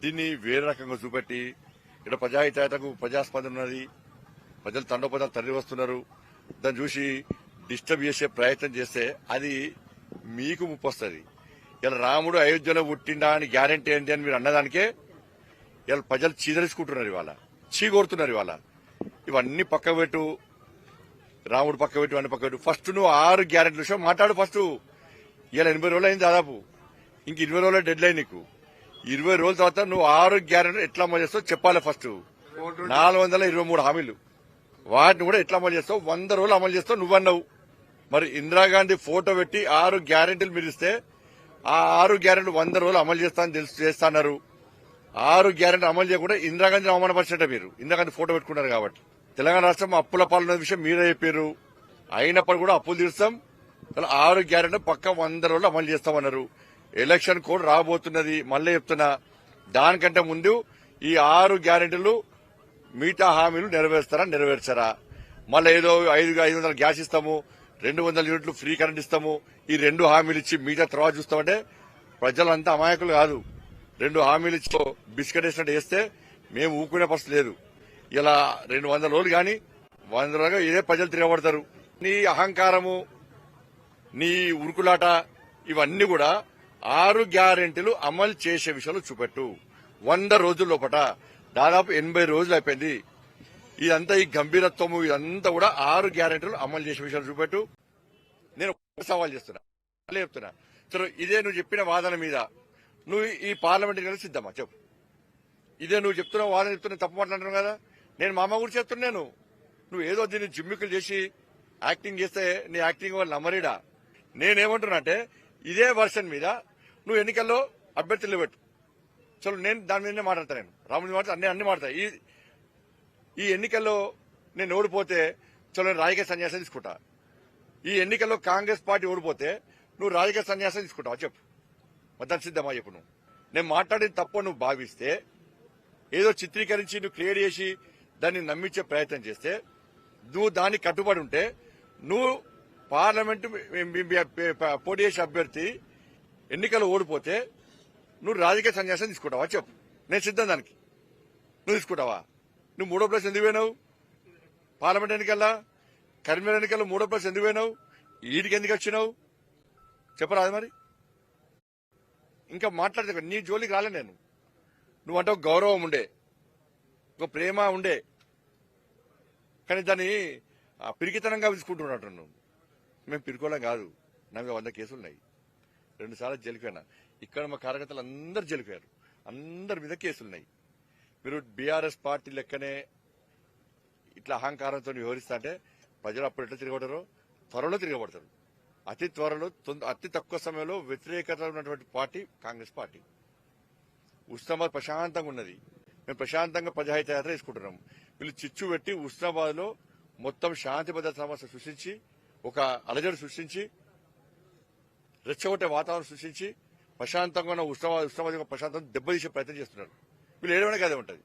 దీన్ని వేరే రకంగా చూపెట్టి ఇక్కడ ప్రజాహితాయతకు ప్రజాస్పందన ఉన్నది. ప్రజలు తండోపదాలు తరలి వస్తున్నారు. దాన్ని చూసి డిస్టర్బ్ చేసే ప్రయత్నం చేస్తే అది మీకు ముప్పు వస్తుంది. ఇలా రాముడు అయోధ్యలో పుట్టిండా అని గ్యారంటీ ఏంటి అని మీరు అన్నదానికే ఇలా ప్రజలు చీదరించుకుంటున్నారు ఇవాళ. చీకొడుతున్నారు ఇవాళ. ఇవన్నీ పక్క పెట్టు. రాముడు పక్క పెట్టు అన్ని పక్క పెట్టు. ఫస్ట్ నువ్వు ఆరు గ్యారెంటీ విషయం మాట్లాడు ఫస్ట్. ఇలా ఎనభై రోజులు అయింది దాదాపు. ఇంక ఇరవై రోజుల డెడ్ లైన్ నీకు. ఇరవై రోజుల తర్వాత నువ్వు ఆరు గ్యారెంటీ ఎట్లా అమలు చేస్తావు చెప్పాలి ఫస్ట్ నాలుగు వందల ఇరవై మూడు హామీలు. వాటిని కూడా ఎట్లా అమలు చేస్తావు? వంద రోజులు అమలు చేస్తావు నువ్వన్నావు. మరి ఇందిరాగాంధీ ఫోటో పెట్టి ఆరు గ్యారెంటీలు మీరు ఇస్తే ఆ ఆరు గ్యారెంటీ వంద రోజులు అమలు చేస్తానని తెలుసు చేస్తున్నారు ఆరు గ్యారెంటీ అమలు చేయకుండా ఇందిరాగాంధీని అవమానపరిచినట్ట మీరు. ఇందిరాగాంధీ ఫోటో పెట్టుకున్నారు కాబట్టి. తెలంగాణ రాష్ట్రం అప్పుల పాలన విషయం మీరే చెప్పారు. అయినప్పుడు కూడా అప్పులు తీరుస్తాం. ఆరు గ్యారెంటీ పక్క వంద రోజులు అమలు చేస్తామన్నారు. ఎలక్షన్ కోడ్ రాబోతున్నది. మళ్ళీ చెప్తున్నా దానికంటే ముందు ఈ ఆరు గ్యారెంటీలు మిగతా హామీలు నెరవేరుస్తారా నెరవేర్చారా? మళ్ళీ ఏదో ఐదు ఐదు వందల గ్యాస్ ఇస్తాము రెండు వందల యూనిట్లు ఫ్రీ కరెంట్ ఇస్తాము ఈ రెండు హామీలు ఇచ్చి మిగతా తర్వాత చూస్తామంటే ప్రజలంతా అమాయకులు కాదు. రెండు హామీలు ఇచ్చి బిస్కెట్ వేసినట్టు వేస్తే మేము ఊకునే పరిస్థితి లేదు. ఇలా రెండు వందల రోజులు కానీ వంద రోజులుగా ఇదే ప్రజలు తిరగబడతారు. నీ అహంకారము నీ ఉరుకులాట ఇవన్నీ కూడా ఆరు గ్యారెంటీలు అమలు చేసే విషయంలో చూపెట్టు. వంద రోజుల లోపట దాదాపు ఎనభై రోజులు అయిపోయింది. ఇదంతా ఈ గంభీరత్వము ఇదంతా కూడా ఆరు గ్యారెంటీలు అమలు చేసే విషయాలు చూపెట్టు. నేను ఒక సవాల్ చేస్తున్నా చెప్తున్నా. సరే ఇదే నువ్వు చెప్పిన వాదన మీద నువ్వు ఈ పార్లమెంట్ కలిసి సిద్ధమా? చెప్పు. ఇదే నువ్వు చెప్తున్న వాదన చెప్తున్నా తప్పు మాట్లాడుతున్నావు కదా? నేను మా అమ్మ గురించి చెప్తున్నాను నువ్వు ఏదో దీన్ని జిమ్మికులు చేసి యాక్టింగ్ చేస్తే నీ యాక్టింగ్ వాళ్ళు నమ్మరీడా? నేనేమంటున్నా అంటే ఇదే వర్షన్ మీద నువ్వు ఎన్నికల్లో అభ్యర్థులు పెట్టు చలో నేను దాని మీదనే మాట్లాడతాను నేను. రాముడి మాట అన్ని అన్ని మాట్లాడతా. ఈ ఈ ఎన్నికల్లో నేను ఓడిపోతే చలో నేను రాజకీయ సన్యాసం తీసుకుంటా. ఈ ఎన్నికల్లో కాంగ్రెస్ పార్టీ ఓడిపోతే నువ్వు రాజకీయ సన్యాసం తీసుకుంటావు? చెప్పు. మద్దతు సిద్ధమా చెప్పు నువ్వు. నేను మాట్లాడిన తప్పు నువ్వు భావిస్తే ఏదో చిత్రీకరించి నువ్వు క్లియర్ చేసి దాన్ని నమ్మించే ప్రయత్నం చేస్తే నువ్వు దానికి కట్టుబడి ఉంటే నువ్వు పార్లమెంట్ పోటీ చేసే అభ్యర్థి ఎన్నికలు ఓడిపోతే నువ్వు రాజకీయ సన్యాసం తీసుకుంటావా? చెప్పు. నేను సిద్ధం దానికి. నువ్వు తీసుకుంటావా? నువ్వు మూడో ప్లేస్ ఎందుకు పోయినావు? పార్లమెంట్ ఎన్నికల్లా? కరీంనగర్ ఎన్నికల్లో మూడో ప్లేస్ ఎందుకు పోయినావు? ఈడికి ఎందుకు వచ్చినావు? చెప్పరాదు మరి. ఇంకా మాట్లాడితే నీ జోలికి రాలే నేను. నువ్వంటే ఒక గౌరవం ఉండే. ఒక ప్రేమ ఉండే. కానీ దాన్ని పిరికితనంగా తీసుకుంటున్నట్టు నువ్వు మేము పిరుకోలేం కాదు. నాకు వంద కేసులు ఉన్నాయి రెండుసార్లు జలిపోయినా ఇక్కడ మా కార్యకర్తలు అందరు జలిపోయారు అందరి మీద కేసులు ఉన్నాయి మీరు బీఆర్ఎస్ పార్టీ లెక్కనే ఇట్లా అహంకారంతో వ్యవహరిస్తా అంటే ప్రజలు అప్పుడు ఎట్లా తిరగబడతారో? త్వరలో తిరగబడతారు. అతి త్వరలో తొంద- అతి తక్కువ సమయంలో వ్యతిరేకత ఉన్నటువంటి పార్టీ కాంగ్రెస్ పార్టీ. ఉస్నాబాద్ ప్రశాంతంగా ఉన్నది. మేము ప్రశాంతంగా ప్రజాహిత యాత్ర తీసుకుంటున్నాం వీళ్ళు చిచ్చు పెట్టి ఉస్నాబాద్లో మొత్తం శాంతి భద్రత సమస్య సృష్టించి ఒక అలజడి సృష్టించి రెచ్చగొట్టే వాతావరణం సృష్టించి ప్రశాంతంగా ఉన్న ఉష్ణ ఉస్నాబాద్ ప్రశాంతం దెబ్బతీసే ప్రయత్నం చేస్తున్నారు. వీళ్ళు ఏడవడానికి అదే ఉంటుంది.